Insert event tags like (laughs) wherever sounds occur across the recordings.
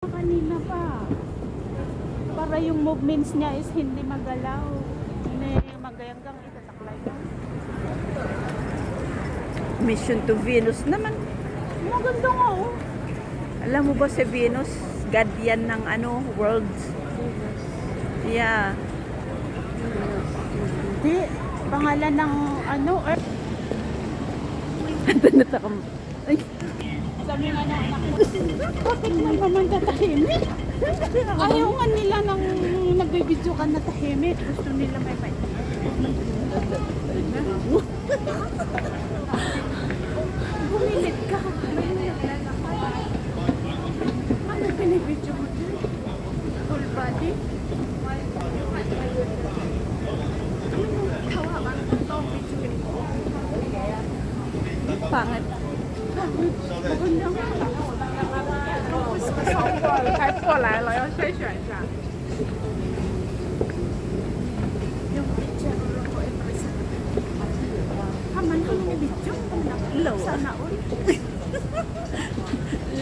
Kanina pa. Para yung movements niya is hindi magalaw. Hindi magayanggang itataklay ka. Mission to Venus naman. Maganda nga oh. Alam mo ba si Venus, god yan ng ano, world. Yeah. Hindi. Pangalan ng ano, Earth. (laughs) Natakam. Ay, Sabi nga ng anak ko, bakit man naman tatahimik? Ayaw nga nila nang nagbibidyo ka na tahimik. Gusto nila may may. Bumilit ka. Ano binibidyo mo dyan? Full body? Kawawa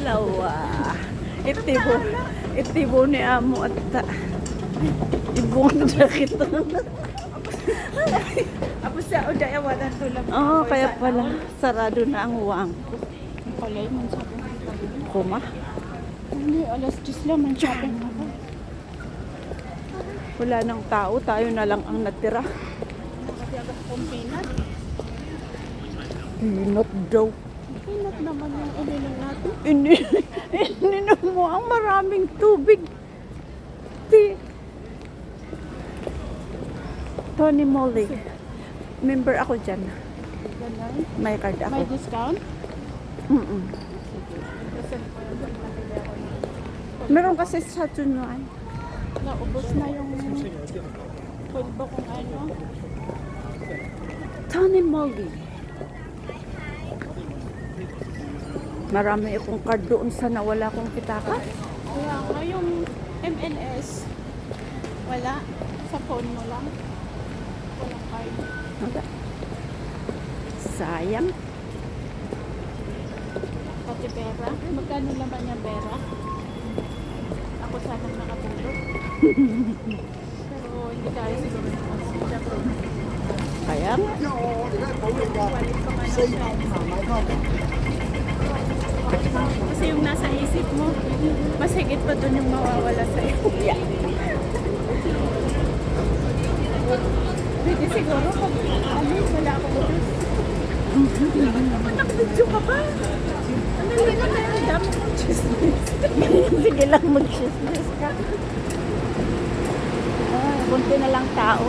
low 啊 Ibu ni amat tak, ibu dah kita. Tapos sa Odaya, walang tulog. Oo, oh, kaya pala sarado na ang wang. Palay man sabi. Kuma. Hindi, alas 10 lang man shopping ako. Wala nang tao, tayo na lang ang natira. Kasi agad kong peanut. Pinot daw. Peanut naman yung ininom natin. Ini, (laughs) ininom mo ang maraming tubig. Ti. Tony Molly. Member ako dyan. May card ako. May discount? Mm-mm. Kasi Meron kasi sa Tunuan. naubos na yung pulbo kung ano. Tony Molly. Marami akong card doon sa nawala kong pitaka. Nga yung MNS, wala. Sa phone mo lang. Wala. Sayang. Pati pera. Magkano naman yung pera? Ako sanang nakatulog. Pero hindi tayo siguro nakasita ko. Kaya nga. Kasi yung nasa isip mo, mas higit pa dun yung mawawala sa'yo. Yeah. Pwede siguro pag ano, wala akong Diyos. Naman nag-video ka pa. Ano lang na kaya ang dami kong chismis. (laughs) Sige lang mag-chismis ka. Ah, bunti na lang tao.